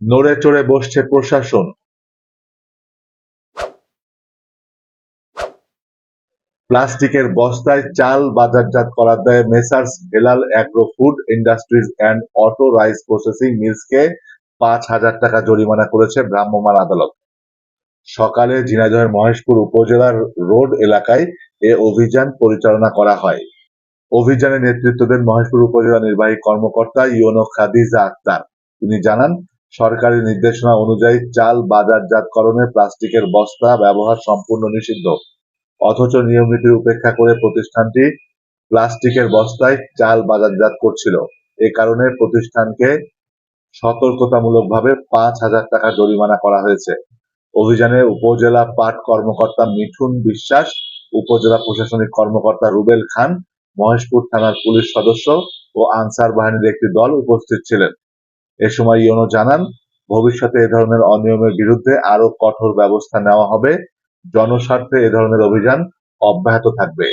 নড়ে চড়ে বসছে প্রশাসন। প্লাস্টিকের বস্তায় চাল বাজারজাত করার দায়ে messrs Helal agro food industries and auto rice processing মিলসকে পাঁচ হাজার টাকা জরিমানা করেছে ভ্রাম্যমাণ আদালত। সকালে ঝিনাইদহের মহেশপুর উপজেলার রোড এলাকায় এ অভিযান পরিচালনা করা হয়। অভিযানে নেতৃত্ব দেন মহেশপুর উপজেলা নির্বাহী কর্মকর্তা ইউনো খাদিজা আক্তার। তিনি জানান সরকারি নির্দেশনা অনুযায়ী চাল বাজারজাতকরণে প্লাস্টিকের বস্তা ব্যবহার সম্পূর্ণ নিষিদ্ধ। অথচ নিয়ম নীতির উপেক্ষা করে প্রতিষ্ঠানটি প্লাস্টিকের বস্তায় চাল বাজারজাত করছিল। এ কারণে প্রতিষ্ঠানকে সতর্কতামূলকভাবে পাঁচ হাজার টাকা জরিমানা করা হয়েছে। অভিযানে উপজেলা পাট কর্মকর্তা মিঠুন বিশ্বাস, উপজেলা প্রশাসনিক কর্মকর্তা রুবেল খান, মহেশপুর থানার পুলিশ সদস্য ও আনসার বাহিনীর একটি দল উপস্থিত ছিলেন। এ সময় ইউনো জানান, ভবিষ্যতে এ ধরনের অনিয়মের বিরুদ্ধে আরও কঠোর ব্যবস্থা নেওয়া হবে। জনস্বার্থে এ ধরনের অভিযান অব্যাহত থাকবে।